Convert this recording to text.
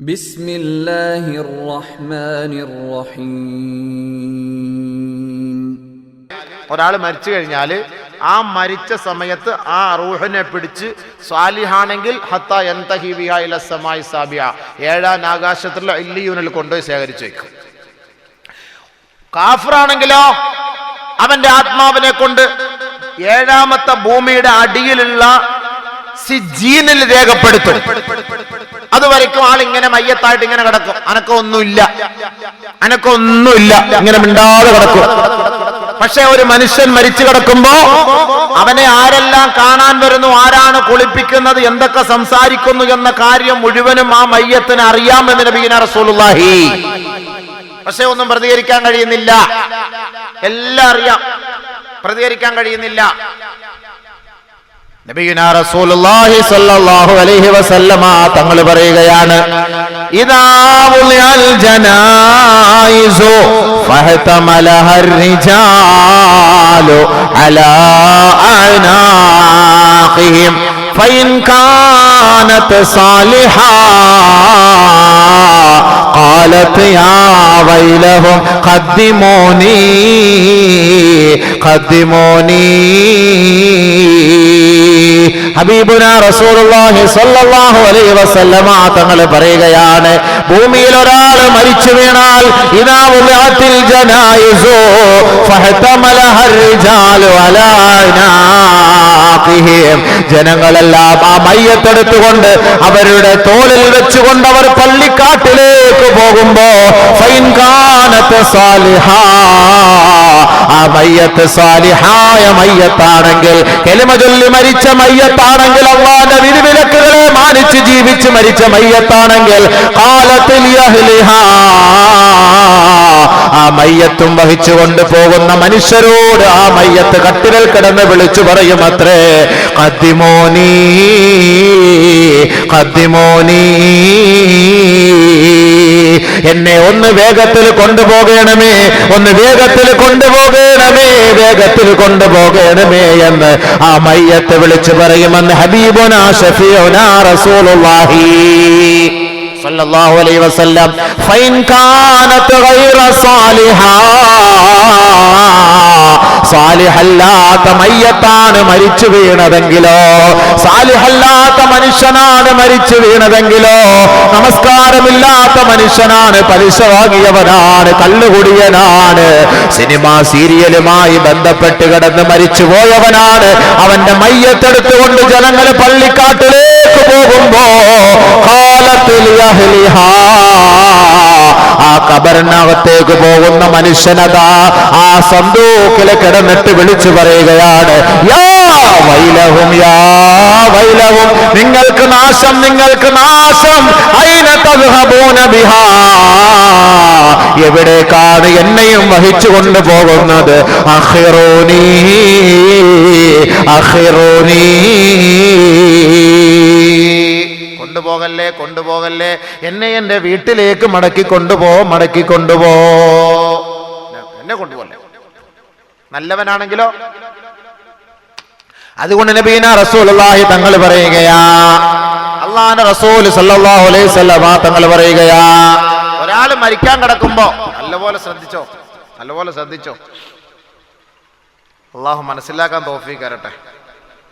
ബിസ്മില്ലാഹിർ റഹ്മാനിർ റഹീം ഒരാൾ മരിച്ചു കഴിഞ്ഞാൽ ആ മരിച്ച സമയത്ത് ആ റൂഹിനെ പിടിച്ച് സ്വാലിഹാണെങ്കിൽ ഹത്ത എന്തഹിബിഹായി സാബിയ. ഏഴാം ആകാശത്തിലുള്ള ഇല്ലിയൂനിൽ കൊണ്ടുപോയി ശേഖരിച്ചു വയ്ക്കും കാഫറാണെങ്കിലോ അവന്റെ ആത്മാവിനെ കൊണ്ട് ഏഴാമത്തെ ഭൂമിയുടെ അടിയിലുള്ള സിജീനിൽ രേഖപ്പെടുത്തും. അതുവரைക്കും ആൾ ഇങ്ങനെ മയ്യത്തായിട്ട് ഇങ്ങനെ കിടക്കും. അനക്കൊന്നുമില്ല. അനക്കൊന്നുമില്ല. ഇങ്ങനെ മിണ്ടാതെ കിടക്കും. പക്ഷെ ഒരു മനുഷ്യൻ മരിച്ചു കിടക്കുമ്പോ അവനെ ആരെല്ലാം കാണാൻ വരുന്നു ആരാണ് കുളിപ്പിക്കുന്നത് എന്തൊക്കെ സംസാരിക്കുന്നു എന്ന കാര്യം മുഴുവനും ആ മയ്യത്തിന് അറിയാമെന്ന് നബീന റസൂലുള്ളാഹി. പക്ഷെ ഒന്നും പ്രതികരിക്കാൻ കഴിയുന്നില്ല. എല്ലാം അറിയാം. പ്രതികരിക്കാൻ കഴിയുന്നില്ല. നബിയുനാ റസൂലുള്ളാഹി സ്വല്ലല്ലാഹു അലൈഹി വസല്ലമ തങ്ങൾ പറയുകയാണ് ഇദാ ഉളിയൽ ജനായിസു ഫഹതമലഹർ റിജാലു അലാ അനാഖിഹിം فإن كانت صالحا قالت يا ويلهم قدموني قدموني ഹബീബുന റസൂലുള്ളാഹി സ്വല്ലല്ലാഹു അലൈഹി വസല്ലമ തങ്ങൾ പറയുകയാണ് ഭൂമിയിൽ ഒരാൾ മരിച്ചു വീണാൽ ഇദാ ഉളിഅത്തിൽ ജനായിസു ഫഹതമലഹ അനാഖിഹിം ജനങ്ങളെല്ലാം ആ മയ്യത്തെടുത്തുകൊണ്ട് അവരുടെ തോളിൽ വെച്ചുകൊണ്ട് അവർ പള്ളിക്കാട്ടിലേക്ക് പോകുമ്പോ ഫൈൻ കാനത്ത് സാലിഹാ. ആ മയ്യത്ത് സാലിഹായ മയ്യത്താണെങ്കിൽ കെലിമ ചൊല്ലി മരിച്ച മയ്യത്താണെങ്കിൽ അള്ളാന്റെ വിരിവിലക്കുകളെ മാനിച്ച് ജീവിച്ച് മരിച്ച മയ്യത്താണെങ്കിൽ കാലത്തിൽ മയ്യത്തും വഹിച്ചുകൊണ്ട് പോകുന്ന മനുഷ്യരോട് ആ മയ്യത്ത് കട്ടിലിൽ കിടന്ന് വിളിച്ചു പറയും അത്രേ. കത്തിമോനീ എന്നെ ഒന്ന് വേഗത്തിൽ കൊണ്ടുപോകണമേ ഒന്ന് വേഗത്തിൽ കൊണ്ടുപോകണമേ വേഗത്തിൽ കൊണ്ടുപോകണമേ എന്ന് ആ മയ്യത്ത് വിളിച്ചു പറയുമെന്ന് ഹബീബുന ഷഫീഉന റസൂലുള്ളാഹി. സല്ലല്ലാഹു അലൈഹി വസല്ലം ഫൈൻ കാനത്ത് ഗൈറ സാലിഹാ സാലിഹല്ലാത്ത മയ്യത്താണ് മരിച്ചു വീണതെങ്കിലോ സാലിഹല്ലാത്ത മനുഷ്യനാണ് മരിച്ചു വീണതെങ്കിലോ നമസ്കാരമില്ലാത്ത മനുഷ്യനാണ് പലിശ വാങ്ങിയവനാണ് സിനിമ സീരിയലുമായി ബന്ധപ്പെട്ട് കിടന്ന് മരിച്ചു പോയവനാണ് അവന്റെ മയ്യത്തെടുത്തുകൊണ്ട് ജനങ്ങൾ പള്ളിക്കാട്ടിലേക്ക് പോകുമ്പോ. ആ കബറിനകത്തേക്ക് പോകുന്ന മനുഷ്യനതാ ആ സന്തൂക്കിൽ കിടന്നിട്ട് വിളിച്ചു പറയുകയാണ് യാ വൈലഹും യാ വൈലഹും നിങ്ങൾക്ക് നാശം നിങ്ങൾക്ക് നാശം ബിഹാ. എവിടേക്കാണ് എന്നെയും വഹിച്ചു കൊണ്ടുപോകുന്നത് അഹിറോനീ അഖിറൂനി. കൊണ്ടുപോകല്ലേ കൊണ്ടുപോകല്ലേ? എന്നെ എന്റെ വീട്ടിലേക്ക് മടക്കി കൊണ്ടുപോ മടക്കി കൊണ്ടുപോ. എന്നെ കൊണ്ടുപോകല്ലേ? നല്ലവനാണെങ്കിലോ? അതുകൊണ്ട് നബീന റസൂലി തങ്ങൾ പറയുകയാ അള്ളാന്റെ വസല്ലമ തങ്ങൾ പറയുകയാ ഒരാൾ മരിക്കാൻ കിടക്കുമ്പോ നല്ലപോലെ ശ്രദ്ധിച്ചോ? നല്ലപോലെ ശ്രദ്ധിച്ചോ? അള്ളാഹു മനസ്സിലാക്കാൻ തോഫീ